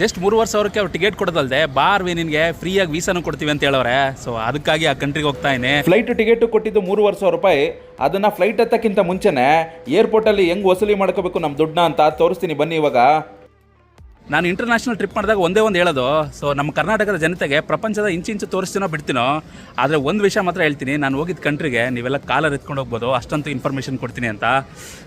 Just ಮೂರುವರೆ ಸಾವಿರಕ್ಕೆ ಅವ್ರು ಟಿಕೆಟ್ ಕೊಡೋದಲ್ದೆ ಬಾರ್ವಿ ನಿನಗೆ ಫ್ರೀಯಾಗಿ ವೀಸಾನು ಕೊಡ್ತೀವಿ ಅಂತ ಹೇಳೋರೆ ಸೊ ಅದಕ್ಕಾಗಿ ಆ ಕಂಟ್ರಿಗೆ ಹೋಗ್ತಾ ಇದ್ದೀನಿ. ಫ್ಲೈಟ್ ಟಿಕೆಟ್ ಕೊಟ್ಟಿದ್ದು ಮೂರುವರೆ ಸಾವಿರ ರೂಪಾಯಿ. ಅದನ್ನ ಫ್ಲೈಟ್ ಹತ್ತಕ್ಕಿಂತ ಮುಂಚೆನೆ ಏರ್ಪೋರ್ಟಲ್ಲಿ ಹೆಂಗ್ ವಸೂಲಿ ಮಾಡ್ಕೋಬೇಕು ನಮ್ಮ ದುಡ್ಡನ್ನ ಅಂತ ತೋರಿಸ್ತೀನಿ. ಬನ್ನಿ ಇವಾಗ. ನಾನು ಇಂಟರ್ನ್ಯಾಷನಲ್ ಟ್ರಿಪ್ ಮಾಡಿದಾಗ ಒಂದೇ ಒಂದು ಹೇಳೋದು. ಸೊ ನಮ್ಮ ಕರ್ನಾಟಕದ ಜನತೆಗೆ ಪ್ರಪಂಚದ ಇಂಚಿಂಚು ತೋರಿಸ್ತೀನೋ ಬಿಡ್ತೀನೋ, ಆದರೆ ಒಂದು ವಿಷಯ ಮಾತ್ರ ಹೇಳ್ತೀನಿ. ನಾನು ಹೋಗಿದ್ದ ಕಂಟ್ರಿಗೆ ನೀವೆಲ್ಲ ಕಾಲ ಎತ್ಕೊಂಡು ಹೋಗ್ಬೋದು, ಅಷ್ಟಂತೂ ಇನ್ಫಾರ್ಮೇಷನ್ ಕೊಡ್ತೀನಿ ಅಂತ.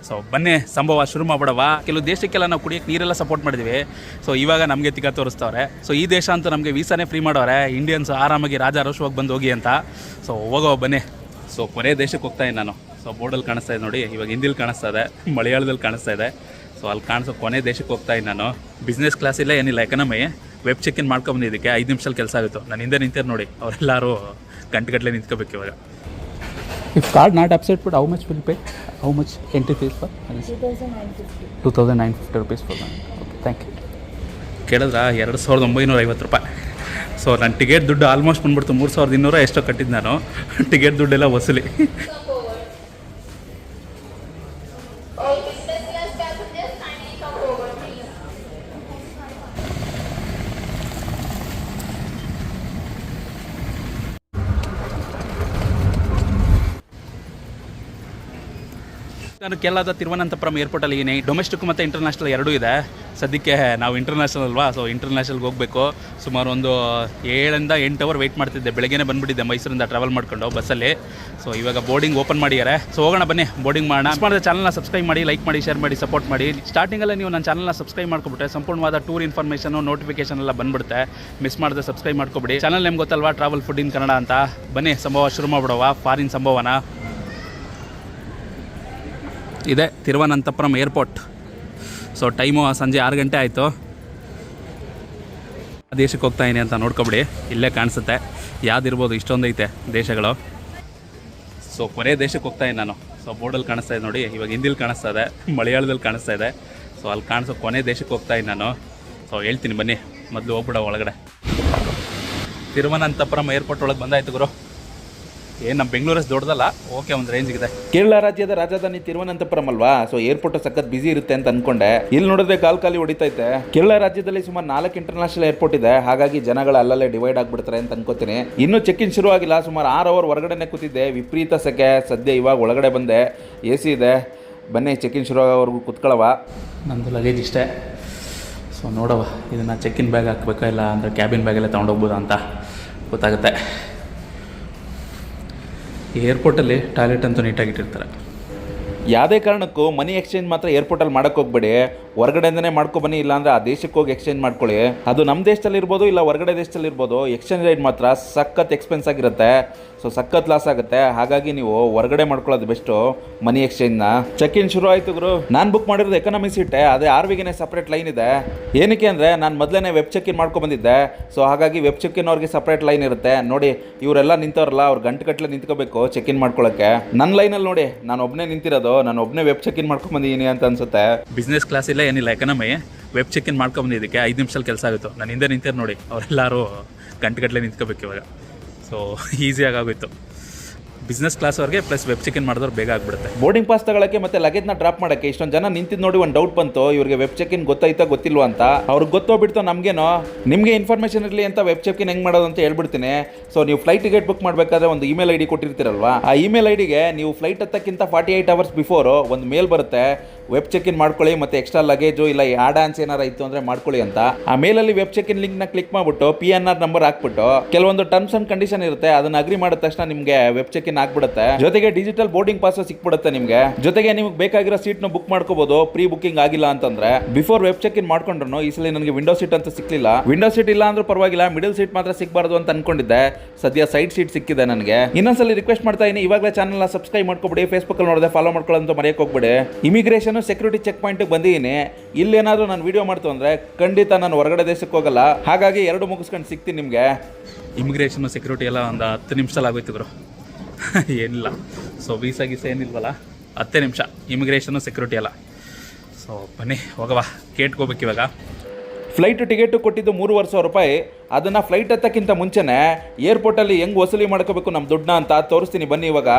ಸೊ ಬನ್ನಿ, ಸಂಭವ ಶುರು ಮಾಡ್ಬಿಡವ. ಕೆಲವು ದೇಶಕ್ಕೆಲ್ಲ ನಾವು ಕುಡಿಯೋಕ್ಕೆ ನೀರೆಲ್ಲ ಸಪೋರ್ಟ್ ಮಾಡಿದ್ವಿ. ಸೊ ಇವಾಗ ನಮಗೆ ತಿಕ್ಕ ತೋರಿಸ್ತವ್ರೆ. ಸೊ ಈ ದೇಶ ಅಂತೂ ನಮಗೆ ವೀಸಾನೇ ಫ್ರೀ ಮಾಡೋರೆ. ಇಂಡಿಯನ್ಸ್ ಆರಾಮಾಗಿ ರಾಜ ರೋಷವಾಗಿ ಬಂದು ಹೋಗಿ ಅಂತ. ಸೊ ಹೋಗೋ, ಬನ್ನಿ. ಸೊ ಕೊನೆ ದೇಶಕ್ಕೆ ಹೋಗ್ತಾ ನಾನು. ಸೊ ಬೋರ್ಡಲ್ಲಿ ಕಾಣಿಸ್ತಾ ಇದೆ ನೋಡಿ. ಇವಾಗ ಹಿಂದಿಲಿ ಕಾಣಿಸ್ತಾ ಇದೆ, ಮಲಯಾಳದಲ್ಲಿ ಕಾಣಿಸ್ತಾ ಇದೆ. ಸೊ ಅಲ್ಲಿ ಕಾಣಿಸೋ ಕೊನೆ ದೇಶಕ್ಕೆ ಹೋಗ್ತಾ ಇದ್ದೀನಿ ನಾನು. ಬಿಸ್ನೆಸ್ ಕ್ಲಾಸ್ ಇಲ್ಲ ಏನಿಲ್ಲ ಎಕನಮಿ ವೆಬ್ ಚೆಕ್ ಇನ್ ಮಾಡ್ಕೊಂಬಂದಿದ್ದಕ್ಕೆ ಐದು ನಿಮಿಷದಲ್ಲಿ ಕೆಲಸ ಆಗುತ್ತೆ. ನಾನು ಹಿಂದೆ ನಿಂತಿರ್ ನೋಡಿ. ಅವರೆಲ್ಲರೂ ಗಂಟೆಗಟ್ಟಲೆ ನಿಂತ್ಕೋಬೇಕು ಇವಾಗ. If card card not accepted, but how much will pay? How much fees fees for? 2950 2,950 rupees for one. Okay thank you ಕೇಳಿದ್ರೆ? ಎರಡು ಸಾವಿರದ ಒಂಬೈನೂರ ಐವತ್ತು ರೂಪಾಯಿ. ಸೊ ನನ್ನ ಟಿಕೆಟ್ ದುಡ್ಡು ಆಲ್ಮೋಸ್ಟ್ ಬಂದ್ಬಿಡ್ತು. ಮೂರು ಸಾವಿರದ ಇನ್ನೂರ ಎಷ್ಟೋ ಕಟ್ಟಿದ್ದು ನಾನು. ಟಿಕೆಟ್ ದುಡ್ಡೆಲ್ಲ ವಸೂಲಿ. Okay, business class का तुमने sign in का program नहीं ಕೇರಳದ ತಿರುವನಂತಪುರಂ ಏರ್ಪೋರ್ಟಲ್ಲಿ ಇದೀನಿ ಡೊಮೆಸ್ಟಿಕ್ ಮತ್ತು ಇಂಟರ್ನ್ಯಾಷನಲ್ ಎರಡೂ ಇದೆ. ಸದ್ಯಕ್ಕೆ ನಾವು ಇಂಟರ್ನ್ಯಾಷನಲ್ ಅಲ್ವಾ? ಸೊ ಇಂಟರ್ನ್ಯಾಷನಲ್ಗೆ ಹೋಗಬೇಕು. ಸುಮಾರು ಒಂದು ಏಳರಿಂದ ಎಂಟು ಅವರ್ ವೆಯ್ಟ್ ಮಾಡ್ತಿದ್ದೆ. ಬೆಳಗ್ಗೆನೇ ಬಂದುಬಿಟ್ಟಿದ್ದೆ ಮೈಸೂರಿಂದ ಟ್ರಾವೆಲ್ ಮಾಡ್ಕೊಂಡು ಬಸ್ಸಲ್ಲಿ ಸೊ ಇವಾಗ ಬೋರ್ಡಿಂಗ್ ಓಪನ್ ಮಾಡಿದ್ದಾರೆ. ಸೊ ಹೋಗೋಣ ಬನ್ನಿ. ಬೋರ್ಡಿಂಗ್ ಮಾಡೋಣ. ಮಾಡಿದ ಚಾನಲ್ನ ಸಬ್ಸ್ಕ್ರೈಬ್ ಮಾಡಿ ಲೈಕ್ ಮಾಡಿ ಶೇರ್ ಮಾಡಿ ಸಪೋರ್ಟ್ ಮಾಡಿ. ಸ್ಟಾರ್ಟಿಂಗಲ್ಲೇ ನೀವು ನನ್ನ ಚಾನಲ್ನ ಸಬ್ಸ್ಕ್ರೈಬ್ ಮಾಡ್ಕೊಬಿಟ್ರೆ ಸಂಪೂರ್ಣವಾದ ಟೂರ್ ಇನ್ಫಾರ್ಮೇಷನು ನೋಟಿಫಿಕೇಶನ್ ಎಲ್ಲ ಬಂದ್ಬಿಡುತ್ತೆ. ಮಿಸ್ ಮಾಡಿದ್ರೆ ಸಬ್ಸ್ಕ್ರೈಬ್ ಮಾಡ್ಕೊಬಿಡಿ. ಚಾನಲ್ ನಿಮ್ಗೆ ಗೊತ್ತಲ್ವಾ? ಟ್ರಾವೆಲ್ ಫುಡ್ ಇನ್ ಕನ್ನಡ ಅಂತ. ಬನ್ನಿ, ಸಂಭವ ಶುರು ಮಾಡ್ಬಿಡವ? ಫಾರಿನ್ ಸಂಭವನ? ಇದೆ, ತಿರುವನಂತಪುರಂ ಏರ್ಪೋರ್ಟ್. ಸೊ ಟೈಮು ಸಂಜೆ ಆರು ಗಂಟೆ ಆಯಿತು. ದೇಶಕ್ಕೆ ಹೋಗ್ತಾ ಇದೀನಿ ಅಂತ ನೋಡ್ಕೊಬಿಡಿ, ಇಲ್ಲೇ ಕಾಣಿಸುತ್ತೆ. ಯಾವ್ದಿರ್ಬೋದು, ಇಷ್ಟೊಂದು ಐತೆ ದೇಶಗಳು. ಸೊ ಕೊನೆ ದೇಶಕ್ಕೆ ಹೋಗ್ತಾ ಇದ್ದೀನಿ ನಾನು. ಸೊ ಬೋರ್ಡಲ್ಲಿ ಕಾಣಿಸ್ತಾ ಇದೆ ನೋಡಿ, ಇವಾಗ ಹಿಂದಿಲಿ ಕಾಣಿಸ್ತಾ ಇದೆ, ಮಲಯಾಳದಲ್ಲಿ ಕಾಣಿಸ್ತಾ ಇದೆ. ಸೊ ಅಲ್ಲಿ ಕಾಣಿಸೋ ಕೊನೆ ದೇಶಕ್ಕೆ ಹೋಗ್ತಾ ಇದ್ದೀನಿ ನಾನು. ಸೊ ಹೇಳ್ತೀನಿ ಬನ್ನಿ, ಮೊದಲು ಹೋಗ್ಬಿಡ ಒಳಗಡೆ. ತಿರುವನಂತಪುರಂ ಏರ್ಪೋರ್ಟ್ ಒಳಗೆ ಬಂದಾಯ್ತು ಗುರು. ಏನು ನಮ್ಮ ಬೆಂಗಳೂರಷ್ಟು ದೊಡ್ಡದಲ್ಲ? ಓಕೆ ಒಂದು ಇದೆ. ಕೇರಳ ರಾಜ್ಯದ ರಾಜಧಾನಿ ತಿರುವನಂತಪುರಂ ಅಲ್ವಾ? ಸೊ ಏರ್ಪೋರ್ಟ್ ಸಖತ್ ಬಿಸಿ ಇರುತ್ತೆ ಅಂತ ಅನ್ಕೊಂಡೆ. ಇಲ್ಲಿ ನೋಡಿದ್ರೆ ಕಾಲ್ ಖಾಲಿ ಹೊಡಿತೈತೆ. ಕೇರಳ ರಾಜ್ಯದಲ್ಲಿ ಸುಮಾರು ನಾಲ್ಕು ಇಂಟರ್ನ್ಯಾಷನಲ್ ಏರ್ಪೋರ್ಟ್ ಇದೆ. ಹಾಗಾಗಿ ಜನಗಳು ಅಲ್ಲಲ್ಲೇ ಡಿವೈಡ್ ಆಗ್ಬಿಡ್ತಾರೆ ಅಂತ ಅನ್ಕೋತೀನಿ. ಇನ್ನು ಚೆಕ್ ಇನ್ ಶುರು ಆಗಿಲ್ಲ. ಸುಮಾರು ಆರು ಅವರ್ ಹೊರಗಡೆನೆ ಕೂತಿದ್ದೆ. ವಿಪರೀತ ಸೆಕೆ. ಸದ್ಯ ಇವಾಗ ಒಳಗಡೆ ಬಂದೆ. ಎ ಸಿ ಇದೆ. ಬನ್ನಿ ಚೆಕ್ ಇನ್ ಶುರು ಆಗೋವರೆಗೂ ಕುತ್ಕೊಳವ. ನಂದು ಲಗೇಜ್ ಇಷ್ಟೇ. ಸೊ ನೋಡವ ಇದನ್ನು ಚೆಕ್ ಇನ್ ಬ್ಯಾಗ್ ಹಾಕ್ಬೇಕಾ ಇಲ್ಲ ಅಂದರೆ ಕ್ಯಾಬಿನ್ ಬ್ಯಾಗೆಲ್ಲ ತೊಗೊಂಡೋಗ್ಬೋದಾ ಅಂತ ಗೊತ್ತಾಗುತ್ತೆ. ಈ ಏರ್ಪೋರ್ಟಲ್ಲಿ ಟಾಯ್ಲೆಟ್ ಅಂತೂ ನೀಟಾಗಿ ಇಟ್ಟಿರ್ತಾರೆ. ಯಾವುದೇ ಕಾರಣಕ್ಕೂ ಮನಿ ಎಕ್ಸ್ಚೇಂಜ್ ಮಾತ್ರ ಏರ್ಪೋರ್ಟಲ್ಲಿ ಮಾಡಕ್ಕೆ ಹೋಗ್ಬೇಡಿ. ಹೊರಗಡೆಯಿಂದನೇ ಮಾಡ್ಕೊ ಬನ್ನಿ, ಇಲ್ಲಾಂದ್ರೆ ಆ ದೇಶಕ್ಕೆ ಹೋಗಿ ಎಕ್ಸ್ಚೇಂಜ್ ಮಾಡ್ಕೊಳ್ಳಿ. ಅದು ನಮ್ಮ ದೇಶದಲ್ಲಿ ಇರ್ಬೋದು, ಇಲ್ಲ ಹೊರಗಡೆ ದೇಶದಲ್ಲಿ ಇರ್ಬೋದು, ಎಕ್ಸ್ಚೇಂಜ್ ರೇಟ್ ಮಾತ್ರ ಸಖತ್ ಎಕ್ಸ್ಪೆನ್ಸ್ ಆಗಿರುತ್ತೆ. ಸೊ ಸಖತ್ ಲಾಸ್ ಆಗುತ್ತೆ. ಹಾಗಾಗಿ ನೀವು ಹೊರಗಡೆ ಮಾಡ್ಕೊಳ್ಳೋದು ಬೆಸ್ಟು ಮನಿ ಎಕ್ಸ್ಚೇಂಜ್ನ. ಚೆಕ್ ಇನ್ ಶುರು ಆಯಿತು ಗುರು. ನಾನು ಬುಕ್ ಮಾಡಿರೋದು ಎಕನಾಮಿ ಸೀಟೆ ಅದೇ ಆರ್ ವಿಗೆ ಸಪ್ರೇಟ್ ಲೈನ್ ಇದೆ. ಏನಕ್ಕೆ ಅಂದರೆ, ನಾನು ಮೊದಲೇ ವೆಬ್ ಚೆಕ್ ಇನ್ ಮಾಡ್ಕೊಂಡು ಬಂದಿದ್ದೆ. ಸೊ ಹಾಗಾಗಿ ವೆಬ್ ಚೆಕ್ ಇನ್ ಅವ್ರಿಗೆ ಸಪ್ರೇಟ್ ಲೈನ್ ಇರುತ್ತೆ. ನೋಡಿ, ಇವರೆಲ್ಲ ನಿಂತವ್ರಲ್ಲ, ಅವ್ರು ಗಂಟೆ ಗಟ್ಟಲೆ ನಿಂತ್ಕೋಬೇಕು ಚೆಕ್ ಇನ್ ಮಾಡ್ಕೊಳ್ಳೋಕ್ಕೆ ನನ್ನ ಲೈನಲ್ಲಿ ನೋಡಿ, ನಾನು ಒಬ್ಬನೇ ನಿಂತಿರೋದು. ನಾನು ಒಬ್ಬನೇ ವೆಬ್ ಚೆಕ್ ಇನ್ ಮಾಡ್ಕೊಂಡ್ ಬಂದಿದ್ದೀನಿ ಅಂತ ಅನ್ಸುತ್ತೆ. ಬಿಸ್ನೆಸ್ ಕ್ಲಾಸ್ ಇಲ್ಲ, ಏನಿಲ್ಲ ಎಕನಮಿ ವೆಬ್ ಚೆಕ್ ಇನ್ ಮಾಡ್ಕೊಂಬಂದಿದ್ದಕ್ಕೆ ಐದು ನಿಮಿಷದಲ್ಲಿ ಕೆಲಸ ಆಗುತ್ತೆ. ನಾನು ಹಿಂದೆ ನಿಂತಿರ್ ನೋಡಿ, ಅವರೆಲ್ಲರೂ ಗಂಟೆಗಟ್ಟಲೆ ನಿಂತ್ಕೋಬೇಕು ಇವಾಗ. ಸೊ ಈಸಿಯಾಗಿ ಆಗೋಯ್ತು. ಬಿಸ್ನೆಸ್ ಕ್ಲಾಸ್ ಅವ್ರಿಗೆ ಪ್ಲಸ್ ವೆಬ್ ಚೆಕ್ ಇನ್ ಬೇಗ ಆಗ್ಬಿಡುತ್ತೆ. ಬೋರ್ಡಿಂಗ್ ಪಾಸ್ ತಗೊಳಕ್ಕೆ ಮತ್ತೆ ಲಗೇಜ್ನ ಡ್ರಾಪ್ ಮಾಡಕ್ಕೆ ಇಷ್ಟೊಂದು ಜನ ನಿಂತಿದ್ದು ನೋಡಿ ಒಂದು ಡೌಟ್ ಬಂತು, ಇವರಿಗೆ ವೆಬ್ ಚೆಕ್ ಇನ್ ಗೊತ್ತಾಯ್ತಾ ಗೊತ್ತಿಲ್ವಾ ಅಂತ. ಅವ್ರಿಗೆ ಗೊತ್ತೋ ಬಿಡ್ತೋ ನಮಗೇನೋ? ನಿಮಗೆ ಇನ್ಫಾರ್ಮೇಷನ್ ಇರಲಿ ಅಂತ ವೆಬ್ ಚೆಕ್ ಇನ್ ಹೆಂಗೆ ಮಾಡೋದು ಅಂತ ಹೇಳ್ಬಿಡ್ತೀನಿ. ಸೊ ನೀವು ಫ್ಲೈಟ್ ಟಿಕೆಟ್ ಬುಕ್ ಮಾಡಬೇಕಾದ್ರೆ ಒಂದು ಇಮೇಲ್ ಐ ಡಿ ಕೊಟ್ಟಿರ್ತೀರಲ್ವಾ? ಆ ಇಮೇಲ್ ಐ ಡಿಗೆ ನೀವು ಫ್ಲೈಟ್ ಹತ್ತಕ್ಕಿಂತ ಫಾರ್ಟಿ ಏಯ್ಟ್ ಅವರ್ಸ್ ಬಿಫೋರು ಒಂದು ಮೇಲ್ ಬರುತ್ತೆ. ವೆಬ್ ಚೆಕ್ ಇನ್ ಮಾಡ್ಕೊಳ್ಳಿ ಮತ್ತೆ ಎಕ್ಸ್ಟ್ರಾ ಲಗೇಜು ಇಲ್ಲ ಆಡ್ ಡ್ಯಾನ್ಸ್ ಏನಾರ ಇತ್ತು ಅಂದ್ರೆ ಮಾಡ್ಕೊಳ್ಳಿ ಅಂತ. ಆ ಮೇಲಲ್ಲಿ ವೆಬ್ ಚೆಕ್ ಇನ್ ಲಿಂಕ್ನ ಕ್ಲಿಕ್ ಮಾಡ್ಬಿಟ್ಟು ಪಿ ಎನ್ ಆರ್ ನಂಬರ್ ಹಾಕ್ಬಿಟ್ಟು ಕೆಲವೊಂದು ಟರ್ಮ್ಸ್ ಅಂಡ್ ಕಂಡೀಷನ್ ಇರುತ್ತೆ, ಅದನ್ನ ಅಗ್ರಿ ಮಾಡಿದ ತಕ್ಷಣ ನಿಮಗೆ ವೆಬ್ ಚೆಕ್ ಇನ್ ಆಗ್ಬಿಡುತ್ತೆ. ಜೊತೆಗೆ ಡಿಜಿಟಲ್ ಬೋರ್ಡಿಂಗ್ ಪಾಸ್ ಸಿಕ್ಬಿಡುತ್ತೆ ನಿಮಗೆ. ಜೊತೆಗೆ ನಿಮ್ಗೆ ಬೇಕಾಗಿರೋ ಸೀಟ್ನ ಬುಕ್ ಮಾಡ್ಕೋಬಹುದು ಪ್ರೀ ಬುಕಿಂಗ್ ಆಗಿಲ್ಲ ಅಂತಂದ್ರೆ. ಬಿಫೋರ್ ವೆಬ್ ಚೆಕ್ ಇನ್ ಮಾಡ್ಕೊಂಡ್ರು ಈ ಸಲ ನನಗೆ ವಿಂಡೋ ಸೀಟ್ ಅಂತ ಸಿಕ್ಲಿಲ್ಲ. ವಿಂಡೋ ಸೀಟ್ ಇಲ್ಲ ಅಂದ್ರೆ ಪರವಾಗಿಲ್ಲ ಮಿಡಲ್ ಸೀಟ್ ಮಾತ್ರ ಸಿಗಬಾರ್ದು ಅಂತ ಅನ್ಕೊಂಡಿದ್ದೆ. ಸದ್ಯ ಸೈಡ್ ಸೀಟ್ ಸಿಕ್ಕಿದೆ ನನಗೆ. ಇನ್ನೊಂದ್ಸಲಿ ರಿಕ್ವೆಸ್ಟ್ ಮಾಡ್ತಾ ಇದೀನಿ, ಇವಾಗಲೇ ಚಾನಲ್ನ ಸಬ್ಸ್ಕ್ರೈಬ್ ಮಾಡ್ಕೊಬಿಡಿ ಫೇಸ್ಬುಕ್ ಅಲ್ಲಿ ನೋಡಿದೆ ಫಾಲೋ ಮಾಡ್ಕೊಳ್ಳೋಂತ ಮರೆಯಕ್ಕೆ ಹೋಗ್ಬಿಡಿ. ಇಮಿಗ್ರೇಷನ್ ಸೆಕ್ಯೂರಿಟಿ ಚೆಕ್ ಪಾಯಿಂಟ್ ಬಂದಿದ್ದೀನಿ. ಇಲ್ಲೇನಾದರೂ ನಾನು ವೀಡಿಯೋ ಮಾಡ್ತು ಅಂದರೆ ಖಂಡಿತ ನಾನು ಹೊರಗಡೆ ದೇಶಕ್ಕೆ ಹೋಗಲ್ಲ. ಹಾಗಾಗಿ ಎರಡು ಮುಗಿಸ್ಕೊಂಡು ಸಿಗ್ತೀನಿ ನಿಮಗೆ. ಇಮಿಗ್ರೇಷನ್ ಸೆಕ್ಯೂರಿಟಿ ಎಲ್ಲ ಒಂದು ಹತ್ತು ನಿಮಿಷದಲ್ಲಿ ಆಗೋಯ್ತು ಗುರು. ಏನಿಲ್ಲ. So visa ಗೀಸಾ ಏನಿಲ್ವಲ್ಲ? ಹತ್ತೇ ನಿಮಿಷ. ಇಮಿಗ್ರೇಷನು ಸೆಕ್ಯೂರಿಟಿ ಎಲ್ಲ. ಸೊ ಬನ್ನಿ ಹೋಗವಾ ಕೇಟ್ಕೋಬೇಕು ಇವಾಗ. ಫ್ಲೈಟ್ ಟಿಕೆಟ್ ಕೊಟ್ಟಿದ್ದು ಮೂರುವರೆ ಸಾವಿರ ರೂಪಾಯಿ. ಅದನ್ನ ಫ್ಲೈಟ್ ಹತ್ತಕ್ಕಿಂತ ಮುಂಚೆನೆ ಏರ್ಪೋರ್ಟ್ ಅಲ್ಲಿ ಹೆಂಗ್ ವಸೂಲಿ ಮಾಡ್ಕೋಬೇಕು ನಮ್ಮ ದುಡ್ಡನ್ನ ಅಂತ ತೋರಿಸ್ತೀನಿ. ಬನ್ನಿ ಇವಾಗ.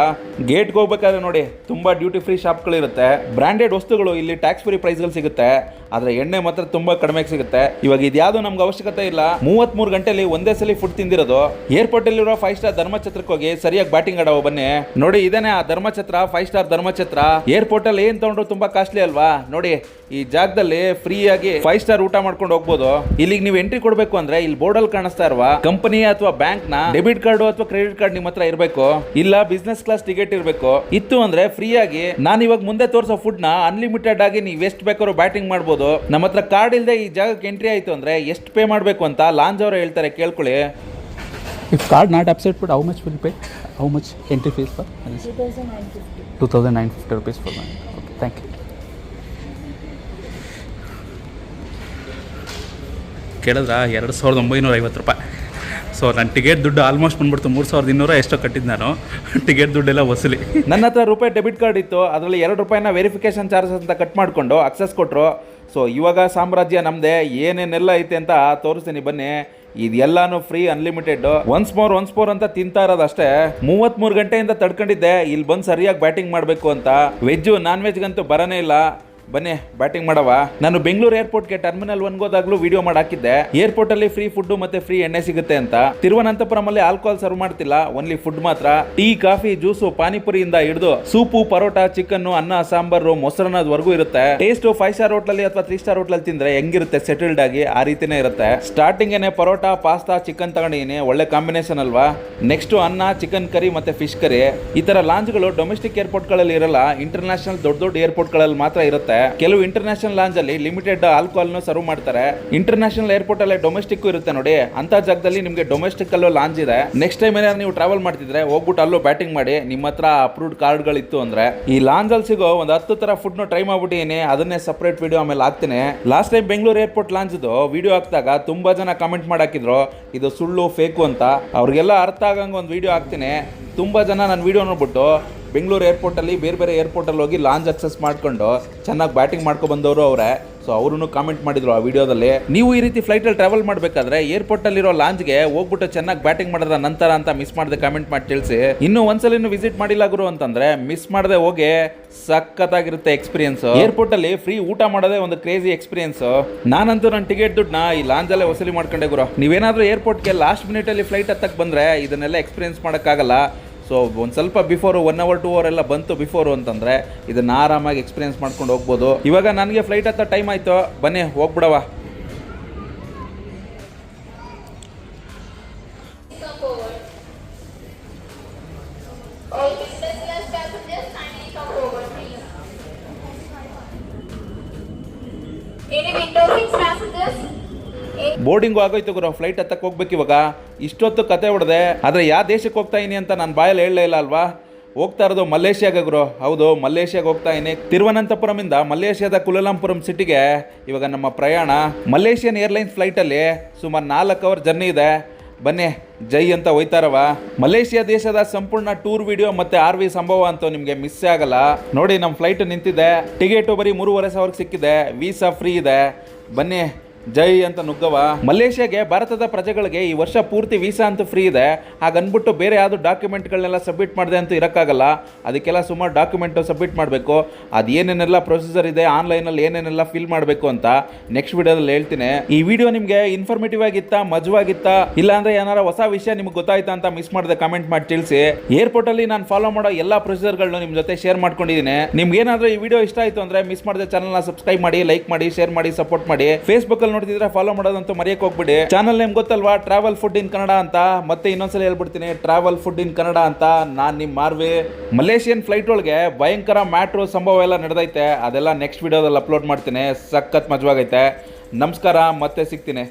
ಗೇಟ್ಗೆ ಹೋಗ್ಬೇಕಾದ್ರೆ ನೋಡಿ, ತುಂಬಾ ಡ್ಯೂಟಿ ಫ್ರೀ ಶಾಪ್ಗಳಿರುತ್ತೆ ಬ್ರಾಂಡೆಡ್ ವಸ್ತುಗಳು ಇಲ್ಲಿ ಟ್ಯಾಕ್ಸ್ ಫ್ರೀ ಪ್ರೈಸ್ಗಳು ಸಿಗುತ್ತೆ. ಆದ್ರೆ ಎಣ್ಣೆ ಮಾತ್ರ ತುಂಬಾ ಕಡಿಮೆಗೆ ಸಿಗುತ್ತೆ. ಇವಾಗ ಇದ್ಯಾವುದು ನಮ್ಗೆ ಅವಶ್ಯಕತೆ ಇಲ್ಲ. ಮೂವತ್ಮೂರು ಗಂಟೆಲಿ ಒಂದೇ ಸಲ ಫುಡ್ ತಿಂದಿರೋದು. ಏರ್ಪೋರ್ಟ್ ಅಲ್ಲಿರೋ ಫೈವ್ ಸ್ಟಾರ್ ಧರ್ಮಛತ್ರಕ್ಕೆ ಹೋಗಿ ಸರಿಯಾಗಿ ಬ್ಯಾಟಿಂಗ್ ಆಡೋ ಬನ್ನಿ. ನೋಡಿ, ಇದೇನೆ ಆ ಧರ್ಮಛತ್ರ ಫೈವ್ ಸ್ಟಾರ್ ಧರ್ಮಛತ್ರ. ಏರ್ಪೋರ್ಟ್ ಅಲ್ಲಿ ಏನ್ ತಗೊಂಡ್ರು ತುಂಬಾ ಕಾಸ್ಟ್ಲಿ ಅಲ್ವಾ? ನೋಡಿ, ಈ ಜಾಗದಲ್ಲಿ ಫ್ರೀ ಆಗಿ ಫೈವ್ ಸ್ಟಾರ್ ಊಟ ಮಾಡ್ಕೊಂಡು ಹೋಗ್ಬೋದು. ಇಲ್ಲಿಗೆ ನೀವು ಎಂಟ್ರಿ ಕೊಡಬೇಕು ಅಂದ್ರೆ ಇಲ್ಲಿ ಬೋರ್ಡ್ ಅಲ್ಲಿ ಕಾಣಿಸ್ತಾ ಇರುವ ಕಂಪನಿ ಅಥವಾ ಬ್ಯಾಂಕ್ನ ಡೆಬಿಟ್ ಕಾರ್ಡ್ ಅಥವಾ ಕ್ರೆಡಿಟ್ ಕಾರ್ಡ್ ನಿಮ್ಮ ಹತ್ರ ಇರಬೇಕು ಇಲ್ಲ ಬಿಸ್ನೆಸ್ ಕ್ಲಾಸ್ ಟಿಕೆಟ್ ಇರಬೇಕು ಇತ್ತು ಅಂದ್ರೆ ಫ್ರೀ ಆಗಿ ನಾನು ಇವಾಗ ಮುಂದೆ ತೋರಿಸೋ ಫುಡ್ನ ಅನ್ಲಿಮಿಟೆಡ್ ಆಗಿ ನೀವು ಎಷ್ಟು ಬೇಕಾದ್ರೂ ಬ್ಯಾಟಿಂಗ್ ಮಾಡಬಹುದು ನಮ್ಮ ಹತ್ರ ಕಾರ್ಡ್ ಇಲ್ಲದೆ ಈ ಜಾಗಕ್ಕೆ ಎಂಟ್ರಿ ಆಯ್ತು ಅಂದ್ರೆ ಎಷ್ಟು ಪೇ ಮಾಡಬೇಕು ಅಂತ ಲಾಂಜ್ ಅವರು ಹೇಳ್ತಾರೆ ಕೇಳ್ಕೊಳ್ಳಿ If card not how how much will how pay? How much entry fees for? 2950 rupees for for okay thank you. ಕೇಳಿದ್ರ ಎರಡು ಸಾವಿರದ ಒಂಬೈನೂರ ಐವತ್ತು ರೂಪಾಯಿ. ಸೊ ನನ್ನ ಟಿಕೆಟ್ ದುಡ್ಡು ಆಲ್ಮೋಸ್ಟ್ ಬಂದ್ಬಿಡ್ತು. ಮೂರು ಸಾವಿರದ ಇನ್ನೂರ ಎಷ್ಟೋ ಕಟ್ಟಿದ್ದು ನಾನು. ಟಿಕೆಟ್ ದುಡ್ಡೆಲ್ಲ ವಸೂಲಿ ನನ್ನ ಹತ್ರ ರೂಪಾಯಿ ಡೆಬಿಟ್ ಕಾರ್ಡ್ ಇತ್ತು. ಅದರಲ್ಲಿ ಎರಡು ರೂಪಾಯಿನ ವೆರಿಫಿಕೇಶನ್ ಚಾರ್ಜಸ್ ಅಂತ ಕಟ್ ಮಾಡಿಕೊಂಡು ಅಕ್ಸಸ್ ಕೊಟ್ಟರು ಸೊ ಇವಾಗ ಸಾಮ್ರಾಜ್ಯ ನಮ್ಮದೇ ಏನೇನೆಲ್ಲ ಐತೆ ಅಂತ ತೋರಿಸ್ತೀನಿ ಬನ್ನಿ. ಇದೆಲ್ಲಾನು free unlimited once more once more ಅಂತ ತಿಂತಾ ಇರೋದು ಅಷ್ಟೇ ಮೂವತ್ತ್ಮೂರು ಗಂಟೆಯಿಂದ ತಡ್ಕೊಂಡಿದ್ದೆ. ಇಲ್ಲಿ ಬಂದು ಸರಿಯಾಗಿ ಬ್ಯಾಟಿಂಗ್ ಮಾಡಬೇಕು ಅಂತ. ವೆಜ್ಜು ನಾನ್ ವೆಜ್ಗಂತೂ ಬರನೇ ಇಲ್ಲ. ಬನ್ನಿ ಬ್ಯಾಟಿಂಗ್ ಮಾಡವ. ನಾನು ಬೆಂಗಳೂರು ಏರ್ಪೋರ್ಟ್ಗೆ ಟರ್ಮಿನಲ್ ಒನ್ ಹೋದಾಗ್ಲೂ ವಿಡಿಯೋ ಮಾಡಾಕಿದ್ದೆ ಏರ್ಪೋರ್ಟ್ ಅಲ್ಲಿ ಫ್ರೀ ಫುಡ್ ಮತ್ತೆ ಫ್ರೀ ಎಣ್ಣೆ ಸಿಗುತ್ತೆ ಅಂತ. ತಿರುವನಂತಪುರಂ ಅಲ್ಲಿ ಆಲ್ಕೋಹಾಲ್ ಸರ್ವ್ ಮಾಡ್ತಿಲ್ಲ. ಓನ್ಲಿ ಫುಡ್ ಮಾತ್ರ. ಟೀ ಕಾಫಿ ಜ್ಯೂಸು ಪಾನಿಪುರಿಯಿಂದ ಹಿಡಿದು ಸೂಪು, ಪರೋಟ ಚಿಕನ್ ಅನ್ನ, ಸಾಂಬಾರು ಮೊಸರನ್ನದವರೆಗೂ ಇರುತ್ತೆ. ಟೇಸ್ಟ್ ಫೈವ್ ಸ್ಟಾರ್ ಹೋಟ್ಲಲ್ಲಿ ಅಥವಾ ತ್ರೀ ಸ್ಟಾರ್ ಹೋಟ್ಲಲ್ಲಿ ತಿಂದ್ರೆ ಹೆಂಗಿರುತ್ತೆ? ಸೆಟಲ್ಡ್ ಆಗಿ ಆ ರೀತಿನೇ ಇರುತ್ತೆ. ಸ್ಟಾರ್ಟಿಂಗ್ ಏನೇ ಪರೋಟ ಪಾಸ್ತಾ ಚಿಕನ್ ತಗೊಂಡಿದ್ದೀನಿ ಒಳ್ಳೆ ಕಾಂಬಿನೇಷನ್ ಅಲ್ವಾ? ನೆಕ್ಸ್ಟ್ ಅನ್ನ ಚಿಕನ್ ಕರಿ ಮತ್ತೆ ಫಿಶ್ ಕರಿ ಈ ತರ ಲಾಂಜ್ಗಳು ಡೊಮೆಸ್ಟಿಕ್ ಏರ್ಪೋರ್ಟ್ಗಳಲ್ಲಿ ಇರಲ್ಲ ಇಂಟರ್ನ್ಯಾಷನಲ್ ದೊಡ್ಡ ದೊಡ್ಡ ಏರ್ಪೋರ್ಟ್ಗಳಲ್ಲಿ ಮಾತ್ರ ಇರುತ್ತೆ. ಕೆಲವು ಇಂಟರ್ನ್ಯಾಷನಲ್ ಲಾಂಜ್ ಅಲ್ಲಿ ಲಿಮಿಟೆಡ್ ಆಲ್ಕೋಹಾಲ್ನ ಸರ್ವ್ ಮಾಡ್ತಾರೆ. ಇಂಟರ್ನ್ಯಾಷನಲ್ ಏರ್ಪೋರ್ಟ್ ಅಲ್ಲಿ ಡೊಮೆಸ್ಟಿಕ್ ಇರುತ್ತೆ ನೋಡಿ. ಅಂತ ಜಾಗದಲ್ಲಿ ನಿಮಗೆ ಡೊಮೆಸ್ಟಿಕ್ ಅಲ್ಲೂ ಲಾಂಜ್ ಇದೆ. ನೆಕ್ಸ್ಟ್ ಟೈಮ್ ಏನಾದ್ರು ನೀವು ಟ್ರಾವೆಲ್ ಮಾಡ್ತಿದ್ರೆ ಹೋಗ್ಬಿಟ್ಟು ಅಲ್ಲೂ ಬ್ಯಾಟಿಂಗ್ ಮಾಡಿ. ನಿಮ್ಮ ಹತ್ರ ಅಪ್ರೂವ್ಡ್ ಕಾರ್ಡ್ಗಳಿತ್ತು ಅಂದ್ರೆ. ಈ ಲಾಂಜ್ ಅಲ್ಲಿ ಸಿಗೋ ಒಂದು ಹತ್ತು ತರ ಫುಡ್ನ ಟ್ರೈ ಮಾಡ್ಬಿಟ್ಟಿದ್ದೀನಿ ಅದನ್ನೇ ಸಪರೇಟ್ ವಿಡಿಯೋ ಆಮೇಲೆ ಹಾಕ್ತೀನಿ. Last time Bengaluru airport lounge video ಹಾಕಿದಾಗ ತುಂಬಾ ಜನ ಕಮೆಂಟ್ ಮಾಡಾಕಿದ್ರು. ಇದು ಸುಳ್ಳು ಫೇಕು ಅಂತ. ಅವ್ರಿಗೆಲ್ಲ ಅರ್ಥ ಆಗಂಗೆ ಒಂದು ವಿಡಿಯೋ ಹಾಕ್ತೀನಿ. ತುಂಬಾ ಜನ ನನ್ನ ವಿಡಿಯೋ ನೋಡ್ಬಿಟ್ಟು ಬೆಂಗಳೂರು ಏರ್ಪೋರ್ಟಲ್ಲಿ ಬೇರೆ ಬೇರೆ ಏರ್ಪೋರ್ಟಲ್ಲಿ ಹೋಗಿ ಲಾಂಜ್ ಅಕ್ಸೆಸ್ ಮಾಡ್ಕೊಂಡು ಚೆನ್ನಾಗಿ ಬ್ಯಾಟಿಂಗ್ ಮಾಡ್ಕೊ ಬಂದವರು ಅವರೇ. ಸೊ ಅವರು ಕಾಮೆಂಟ್ ಮಾಡಿದ್ರು ಆ ವಿಡಿಯೋದಲ್ಲಿ. ನೀವು ಈ ರೀತಿ ಫ್ಲೈಟಲ್ಲಿ ಟ್ರಾವೆಲ್ ಮಾಡಬೇಕಾದ್ರೆ ಏರ್ಪೋರ್ಟಲ್ಲಿರೋ ಲಾಂಜ್ಗೆ ಹೋಗ್ಬಿಟ್ಟು ಚೆನ್ನಾಗಿ ಬ್ಯಾಟಿಂಗ್ ಮಾಡಿದ ನಂತರ ಅಂತ ಮಿಸ್ ಮಾಡದೆ ಕಾಮೆಂಟ್ ಮಾಡಿ ತಿಳಿಸಿ. ಇನ್ನು ಒಂದ್ಸಲಿನೂ ವಿಸಿಟ್ ಮಾಡಿಲ್ಲ ಗುರು ಅಂತಂದ್ರೆ ಮಿಸ್ ಮಾಡದೆ ಹೋಗಿ ಸಖತ್ತಾಗಿರುತ್ತೆ ಎಕ್ಸ್ಪೀರಿಯನ್ಸ್ ಏರ್ಪೋರ್ಟ್ ಅಲ್ಲಿ ಫ್ರೀ ಊಟ ಮಾಡೋದೇ ಒಂದು ಕ್ರೇಜಿ ಎಕ್ಸ್ಪೀರಿಯನ್ಸ್ ನಾನಂತೂ ನನ್ನ ಟಿಕೆಟ್ ದುಡ್ಡನ್ನ ಈ ಲಾಂಜಲ್ಲೇ ವಸೂಲಿ ಮಾಡ್ಕೊಂಡೆ ಗುರು. ನೀವೇನಾದ್ರೂ ಏರ್ಪೋರ್ಟ್ಗೆ ಲಾಸ್ಟ್ ಮಿನಿಟ್ ಅಲ್ಲಿ ಫ್ಲೈಟ್ ಹತ್ತಕ್ಕೆ ಬಂದ್ರೆ ಇದನ್ನೆಲ್ಲ ಎಕ್ಸ್ಪೀರಿಯನ್ಸ್ ಮಾಡೋಕ್ಕಾಗಲ್ಲ. ಸೊ ಒಂದು ಸ್ವಲ್ಪ before one hour two hour ಎಲ್ಲ ಬಂತು ಬಿಫೋರು ಅಂತಂದರೆ ಇದನ್ನ ಆರಾಮಾಗಿ ಎಕ್ಸ್ಪೀರಿಯನ್ಸ್ ಮಾಡ್ಕೊಂಡು ಹೋಗ್ಬೋದು. ಇವಾಗ ನನಗೆ ಫ್ಲೈಟ್ ಹತ್ತ ಟೈಮ್ ಆಯಿತು. ಬನ್ನಿ ಹೋಗ್ಬಿಡವ ಬೋರ್ಡಿಂಗು ಆಗೋಯ್ತು ಗುರು ಫ್ಲೈಟ್ ಹತ್ತಕ್ಕೆ ಹೋಗ್ಬೇಕು ಇವಾಗ. ಇಷ್ಟೊತ್ತು ಕತೆ ಹೊಡೆದೆ, ಆದರೆ ಯಾವ ದೇಶಕ್ಕೆ ಹೋಗ್ತಾ ಇದೀನಿ ಅಂತ ನಾನು ಬಾಯಲ್ಲಿ ಹೇಳಲೇ ಇಲ್ಲ ಅಲ್ವಾ? ಹೋಗ್ತಾ ಇರೋದು ಮಲೇಷ್ಯಾಗ ಗುರು. ಹೌದು ಮಲೇಷ್ಯಾಗ ಹೋಗ್ತಾ ಇದೀನಿ. ತಿರುವನಂತಪುರಮಿಂದ ಮಲೇಷ್ಯಾದ ಕುಲಾಲಂಪುರಂ ಸಿಟಿಗೆ ಇವಾಗ ನಮ್ಮ ಪ್ರಯಾಣ. ಮಲೇಷಿಯನ್ ಏರ್ಲೈನ್ಸ್ ಫ್ಲೈಟಲ್ಲಿ ಸುಮಾರು ನಾಲ್ಕು ಅವರ್ ಜರ್ನಿ ಇದೆ. ಬನ್ನಿ, ಜೈ ಅಂತ ಹೋಯ್ತಾರವ. ಮಲೇಷಿಯಾ ದೇಶದ ಸಂಪೂರ್ಣ ಟೂರ್ ವಿಡಿಯೋ ಮತ್ತೆ ಆರ್ ವಿ ಸಂಭವ ಅಂತ ನಿಮಗೆ ಮಿಸ್ ಆಗಲ್ಲ. ನೋಡಿ ನಮ್ಮ ಫ್ಲೈಟ್ ನಿಂತಿದೆ. ಟಿಕೆಟು ಬರೀ ಮೂರುವರೆ ಸಾವಿರಕ್ಕೆ ಸಿಕ್ಕಿದೆ. ವೀಸಾ ಫ್ರೀ ಇದೆ. ಬನ್ನಿ ಜೈ ಅಂತ ನುಗ್ಗವ ಮಲೇಷ್ಯಾಗೆ ಭಾರತದ ಪ್ರಜೆಗಳಿಗೆ ಈ ವರ್ಷ ಪೂರ್ತಿ ವೀಸಾ ಅಂತೂ ಫ್ರೀ ಇದೆ. ಹಾಗನ್ಬಿಟ್ಟು ಬೇರೆ ಯಾವುದು ಡಾಕ್ಯುಮೆಂಟ್ಗಳನ್ನೆಲ್ಲ ಸಬ್ಮಿಟ್ ಮಾಡಿದೆ ಅಂತ ಇರೋಕ್ಕಾಗಲ್ಲ. ಅದಕ್ಕೆಲ್ಲ ಸುಮಾರು ಡಾಕ್ಯುಮೆಂಟು ಸಬ್ಮಿಟ್ ಮಾಡಬೇಕು. ಅದು ಏನೇನೆಲ್ಲ ಪ್ರೊಸೀಜರ್ ಇದೆ ಆನ್ಲೈನಲ್ಲಿ ಏನೇನೆಲ್ಲ ಫಿಲ್ ಮಾಡಬೇಕು ಅಂತ ನೆಕ್ಸ್ಟ್ ವಿಡಿಯೋದಲ್ಲಿ ಹೇಳ್ತೀನಿ. ಈ ವಿಡಿಯೋ ನಿಮಗೆ ಇನ್ಫಾರ್ಮೇಟಿವ್ ಆಗಿತ್ತಾ, ಮಜವಾಗಿತ್ತಾ, ಇಲ್ಲಾಂದ್ರೆ ಏನಾರ ಹೊಸ ವಿಷಯ ನಿಮ್ಗೆ ಗೊತ್ತಾಯ್ತಾ ಅಂತ ಮಿಸ್ ಮಾಡಿದೆ ಕಮೆಂಟ್ ಮಾಡಿ ತಿಳಿಸಿ. ಏರ್ಪೋರ್ಟಲ್ಲಿ ನಾನು ಫಾಲೋ ಮಾಡೋ ಎಲ್ಲ ಪ್ರೊಸೀಜರ್ಗಳನ್ನ ನಿಮ್ಮ ಜೊತೆ ಶೇರ್ ಮಾಡ್ಕೊಂಡಿದ್ದೀನಿ. ನಿಮ್ಗೆ ಏನಾದರೂ ಈ ವಿಡಿಯೋ ಇಷ್ಟ ಆಯಿತು ಅಂದರೆ ಮಿಸ್ ಮಾಡದೆ ಚಾನಲ್ನ ಸಬ್ಸ್ಕ್ರೈಬ್ ಮಾಡಿ ಲೈಕ್ ಮಾಡಿ ಶೇರ್ ಮಾಡಿ ಸಪೋರ್ಟ್ ಮಾಡಿ. ಫೇಸ್ಬುಕ್ ಅಲ್ಲಿ ನೋಡ್ತಿದ್ರೆ ಫಾಲೋ ಮಾಡೋದಂತೂ ಮರೆಯಕ್ಕೆ ಹೋಗ್ಬಿಡಿ. ಚಾನಲ್ ನಿಮ್ಗೆ ಗೊತ್ತಲ್ವಾ? ಟ್ರಾವೆಲ್ ಫುಡ್ ಇನ್ ಕನ್ನಡ ಅಂತ. ಮತ್ತೆ ಇನ್ನೊಂದ್ಸಲ ಹೇಳ್ಬಿಡ್ತೀನಿ ಟ್ರಾವೆಲ್ ಫುಡ್ ಇನ್ ಕನ್ನಡ ಅಂತ. ನಾನು ನಿಮ್ ಮಾರ್ವೆ. ಮಲೇಷಿಯನ್ ಫ್ಲೈಟ್ ಒಳಗೆ ಭಯಂಕರ ಮ್ಯಾಟ್ರು ಸಂಭವ ಎಲ್ಲ ನಡೆದೈತೆ. ಅದೆಲ್ಲ ನೆಕ್ಸ್ಟ್ ವಿಡಿಯೋದಲ್ಲಿ ಅಪ್ಲೋಡ್ ಮಾಡ್ತೀನಿ. ಸಖತ್ ಮಜವಾಗೈತೆ. ನಮಸ್ಕಾರ, ಮತ್ತೆ ಸಿಗ್ತೀನಿ.